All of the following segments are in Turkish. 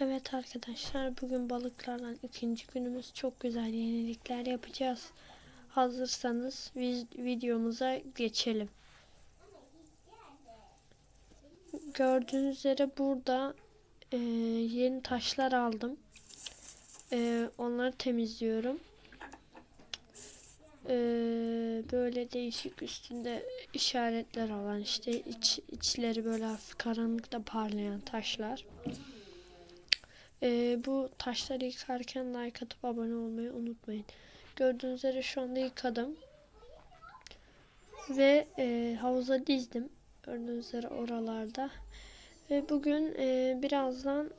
Evet arkadaşlar bugün balıklardan ikinci günümüz çok güzel yenilikler yapacağız. Hazırsanız videomuza geçelim. Gördüğünüz üzere burada e, yeni taşlar aldım. E, onları temizliyorum. E, böyle değişik üstünde işaretler olan işte iç, içleri böyle hafif karanlıkta parlayan taşlar. Ee, bu taşları yıkarken like atıp abone olmayı unutmayın. Gördüğünüz üzere şu anda yıkadım. Ve e, havuza dizdim. Gördüğünüz üzere oralarda. Ve bugün e, birazdan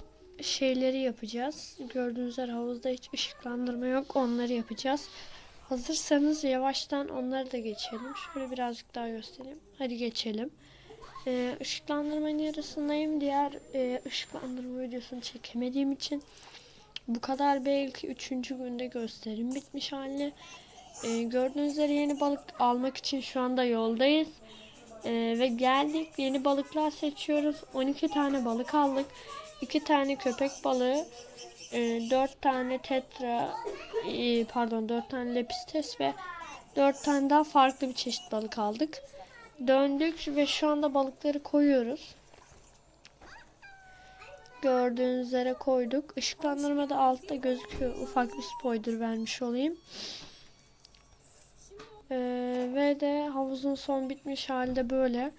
şeyleri yapacağız. Gördüğünüz üzere havuzda hiç ışıklandırma yok. Onları yapacağız. Hazırsanız yavaştan onları da geçelim. Şöyle birazcık daha göstereyim. Hadi geçelim. Ee, ışıklandırmanın yarısındayım. Diğer e, ışıklandırma videosunu çekemediğim için bu kadar belki üçüncü günde gösterim bitmiş halini. Ee, gördüğünüz üzere yeni balık almak için şu anda yoldayız. Ee, ve geldik. Yeni balıklar seçiyoruz. 12 tane balık aldık. 2 tane köpek balığı. 4 tane tetra e, pardon 4 tane lepistes ve 4 tane daha farklı bir çeşit balık aldık. Döndük ve şu anda balıkları koyuyoruz. Gördüğünüz üzere koyduk. Işıklandırma da altta gözüküyor. Ufak bir spoiler vermiş olayım. Ee, ve de havuzun son bitmiş halde böyle.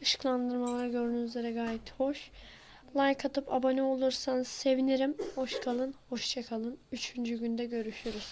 Işıklandırmalar gördüğünüz üzere gayet hoş. Like atıp abone olursanız sevinirim. Hoş kalın, hoşça kalın. Üçüncü günde görüşürüz.